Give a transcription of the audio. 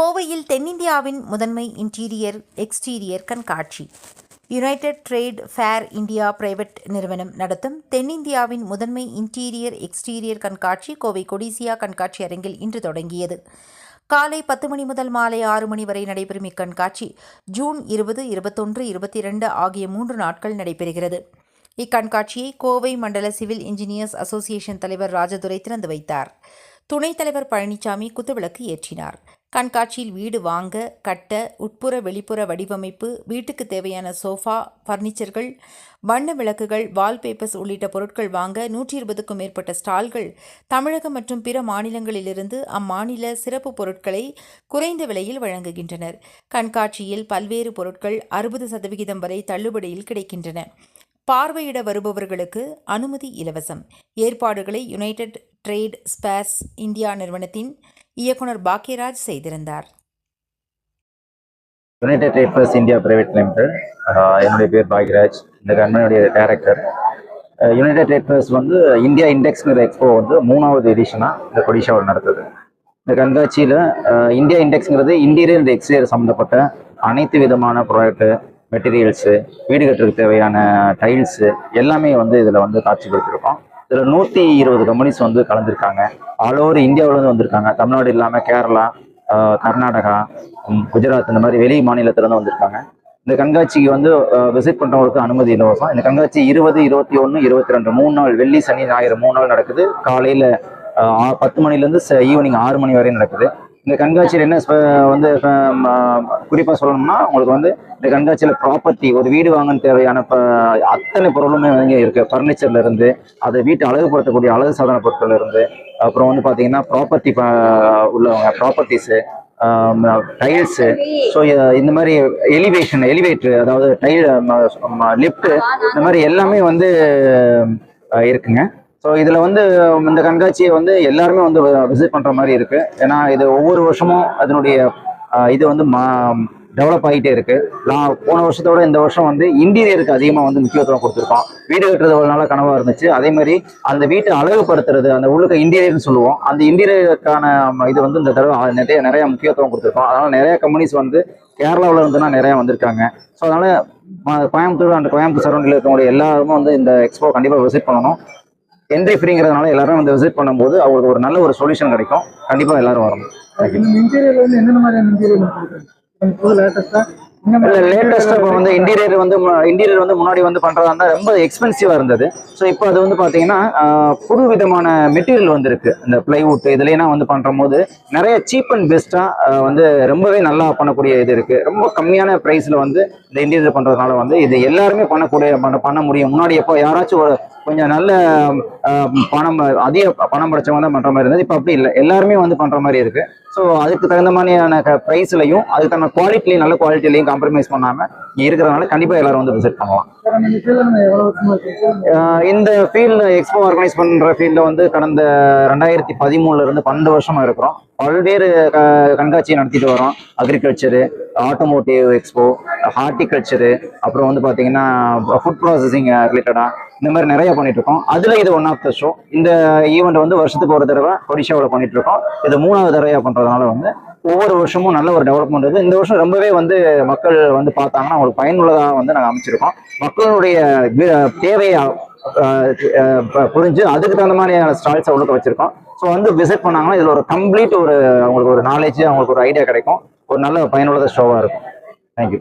கோவையில் தென்னிந்தியாவின் முதன்மை இன்டீரியர் எக்ஸ்டீரியர் கண்காட்சி. United trade fair India private நிறுவனம் நடத்தும் தென்னிந்தியாவின் முதன்மை இன்டீரியர் எக்ஸ்டீரியர் கண்காட்சி கோவை கொடிசியா கண்காட்சி அரங்கில் இன்று தொடங்கியது. காலை பத்து மணி முதல் மாலை ஆறு மணி வரை நடைபெறும் இக்கண்காட்சி ஜூன் இருபது இருபத்தொன்று இருபத்தி இரண்டு ஆகிய மூன்று நாட்கள் நடைபெறுகிறது. இக்கண்காட்சியை கோவை மண்டல சிவில் இன்ஜினியர்ஸ் அசோசியேஷன் தலைவர் ராஜதுரை திறந்து வைத்தார். துணைத் தலைவர் பழனிசாமி குத்துவிளக்கு ஏற்றினார். கண்காட்சியில் வீடு வாங்க கட்ட உட்புற வெளிப்புற வடிவமைப்பு வீட்டுக்கு தேவையான சோஃபா பர்னிச்சர்கள் வண்ண விளக்குகள் வால்பேப்பர்ஸ் உள்ளிட்ட பொருட்கள் வாங்க நூற்றி இருபதுக்கும் மேற்பட்ட ஸ்டால்கள் தமிழகம் மற்றும் பிற மாநிலங்களிலிருந்து அம்மாநில சிறப்பு பொருட்களை குறைந்த விலையில் வழங்குகின்றனர். கண்காட்சியில் பல்வேறு பொருட்கள் அறுபது சதவிகிதம் வரை தள்ளுபடியில் கிடைக்கின்றன. பார்வையிட வருபவர்களுக்கு அனுமதி இலவசம். ஏற்பாடுகளை யுனைடெட் ட்ரேட் ஸ்பேஸ் இந்தியா நிறுவனத்தின் இயக்குனர் பாக்கியராஜ் செய்திருந்தார். United trade India private limited என்னுடைய பேர் பாக்யராஜ் இந்த கம்பெனியுடைய டைரக்டர் யுனைடெட் ட்ரேட் ஃபர்ஸ்ட் வந்து இந்தியா இண்டெக்ஸ்ங்கிற எக்ஸ்போ வந்து மூணாவது எடிஷனாக இந்த கொடிஷாவில் நடத்துது இந்த கண்காட்சியில் இந்தியா இண்டெக்ஸ்ங்கிறது இன்டீரியர் அண்ட் எக்ஸ்டீரியர் சம்மந்தப்பட்ட அனைத்து விதமான ப்ராடக்ட்டு மெட்டீரியல்ஸு வீடு கட்டுறதுக்கு தேவையான டைல்ஸு எல்லாமே வந்து இதில் வந்து காட்சிப்படுத்திருக்கோம் இதில் நூற்றி இருபது கம்பெனிஸ் வந்து கலந்துருக்காங்க. ஆல் ஓவர் இந்தியாவிலேருந்து வந்திருக்காங்க. தமிழ்நாடு இல்லாமல் கேரளா கர்நாடகா குஜராத் இந்த மாதிரி வெளி மாநிலத்திலேருந்து வந்திருக்காங்க. இந்த கண்காட்சிக்கு வந்து விசிட் பண்ணுறவங்களுக்கு அனுமதி இலவசம். இந்த கண்காட்சி இருபது இருபத்தி ஒன்று இருபத்தி ரெண்டு மூணு நாள் வெள்ளி சனி ஞாயிறு மூணு நாள் நடக்குது. காலையில் பத்து மணிலேருந்து ஈவினிங் ஆறு மணி வரையும் நடக்குது. இந்த கண்காட்சியில் என்ன வந்து குறிப்பாக சொல்லணும்னா உங்களுக்கு வந்து இந்த கண்காட்சியில் ப்ராப்பர்ட்டி ஒரு வீடு வாங்க தேவையான ப- அத்தனை பொருளுமே இங்கே இருக்குது ஃபர்னிச்சர்ல இருந்து அதை வீட்டை அழகுபடுத்தக்கூடிய அழகு சாதன பொருட்கள் இருந்து அப்புறம் வந்து பார்த்தீங்கன்னா ப்ராப்பர்ட்டி உள்ளவங்க ப்ராப்பர்ட்டிஸு டைல்ஸு ஸோ இந்த மாதிரி எலிவேஷன் எலிவேட்ரு அதாவது டைல் லிஃப்ட்டு இந்த மாதிரி எல்லாமே வந்து இருக்குங்க. ஸோ இதில் வந்து இந்த கண்காட்சியை வந்து எல்லாருமே வந்து விசிட் பண்ணுற மாதிரி இருக்குது ஏன்னா இது ஒவ்வொரு வருஷமும் அதனுடைய இது வந்து மா டெவலப் ஆகிட்டே இருக்கு. நான் போன வருஷத்தோட இந்த வருஷம் வந்து இன்டீரியருக்கு அதிகமாக வந்து முக்கியத்துவம் கொடுத்துருக்கோம். வீடு கட்டுறது ஒரு நாள் கனவாக இருந்துச்சு. அதே மாதிரி அந்த வீட்டை அழகுபடுத்துறது அந்த உள்ளுக்க இன்டீரியர்னு சொல்லுவோம். அந்த இன்டீரியருக்கான இது வந்து இந்த தடவை நிறைய நிறைய முக்கியத்துவம் கொடுத்துருக்கோம். அதனால நிறைய கம்பெனிஸ் வந்து கேரளாவில் இருந்துன்னா நிறைய வந்திருக்காங்க. ஸோ அதனால கோயம்புத்தூர் அந்த கோயம்புத்தூர் சரௌண்டில் இருக்கக்கூடிய எல்லாருமே வந்து இந்த எக்ஸ்போ கண்டிப்பாக விசிட் பண்ணணும். என்ட்ரி ஃப்ரீங்கிறதுனால எல்லாரும் வந்து விசிட் பண்ணும்போது அவங்களுக்கு ஒரு நல்ல ஒரு சொல்யூஷன் கிடைக்கும். கண்டிப்பாக எல்லாரும் வரணும். இன்டீரியர்ல வந்து என்னென்ன மாதிரியான இன்டீரியர் இப்போ வந்து இன்டீரியர் வந்து இன்டீரியர் வந்து முன்னாடி வந்து பண்றதா இருந்தா ரொம்ப எக்ஸ்பென்சிவா இருந்தது. ஸோ இப்போ அது வந்து பாத்தீங்கன்னா புது விதமான மெட்டீரியல் வந்திருக்கு. இந்த பிளைவுட் இதுலாம் வந்து பண்ற போது நிறைய சீப் அண்ட் பெஸ்டா வந்து ரொம்பவே நல்லா பண்ணக்கூடிய இது இருக்கு. ரொம்ப கம்மியான பிரைஸ்ல வந்து இந்த இன்டீரியர் பண்றதுனால வந்து இது எல்லாருமே பண்ணக்கூடிய பண்ண பண்ண முடியும். முன்னாடி எப்போ யாராச்சும் ஒரு கொஞ்சம் நல்ல பணம் அதிக பணம் படைச்சவங்க தான் பண்ற மாதிரி இருந்தது. இப்போ அப்படி இல்லை. எல்லாருமே வந்து பண்ற மாதிரி இருக்கு. ஸோ அதுக்கு தகுந்த மாதிரியான ப்ரைஸ்லையும் அதுக்கு தகுந்த குவாலிட்டிலையும் நல்ல குவாலிட்டிலையும் காம்ப்ரமைஸ் பண்ணாம இங்க இருக்கிறதுனால கண்டிப்பா எல்லாரும் வந்து விசிட் பண்ணலாம். இந்த ஃபீல்டு எக்ஸ்போ ஆர்கனைஸ் பண்ற ஃபீல்டில் வந்து கடந்த ரெண்டாயிரத்தி பதிமூணுல இருந்து பன்னெண்டு வருஷமா இருக்கிறோம். பல்வேறு க- கண்காட்சி நடத்திட்டு வரோம். அக்ரிகல்ச்சரு ஆட்டோமோட்டிவ் எக்ஸ்போ ஹார்டிகல்ச்சரு அப்புறம் வந்து பார்த்தீங்கன்னா ஃபுட் ப்ராசஸிங் ரிலேட்டடாக இந்த மாதிரி நிறைய பண்ணிட்டு இருக்கோம் அதுல இது ஒன் ஆஃப் த ஷோ இந்த ஈவெண்ட் வந்து வருஷத்துக்கு ஒரு தடவை ஒடிஷாவில் பண்ணிட்டு இருக்கோம் இது மூணாவது தடவையா பண்றதுனால வந்து ஒவ்வொரு வருஷமும் நல்ல ஒரு டெவலப்மெண்ட் இருக்குது இந்த வருஷம் ரொம்பவே வந்து மக்கள் வந்து பார்த்தாங்கன்னா அவங்களுக்கு பயனுள்ளதாக வந்து நாங்கள் அமைச்சிருக்கோம். மக்களுடைய தேவையை புரிஞ்சு அதுக்கு தகுந்த மாதிரியான ஸ்டால்ஸை உள்ள வச்சிருக்கோம். ஸோ வந்து விசிட் பண்ணாங்கன்னா இதில் ஒரு கம்ப்ளீட் ஒரு அவங்களுக்கு ஒரு நாலேஜ் அவங்களுக்கு ஒரு ஐடியா கிடைக்கும். ஒரு நல்ல பயனுள்ள ஷோவாக இருக்கும். தேங்க்யூ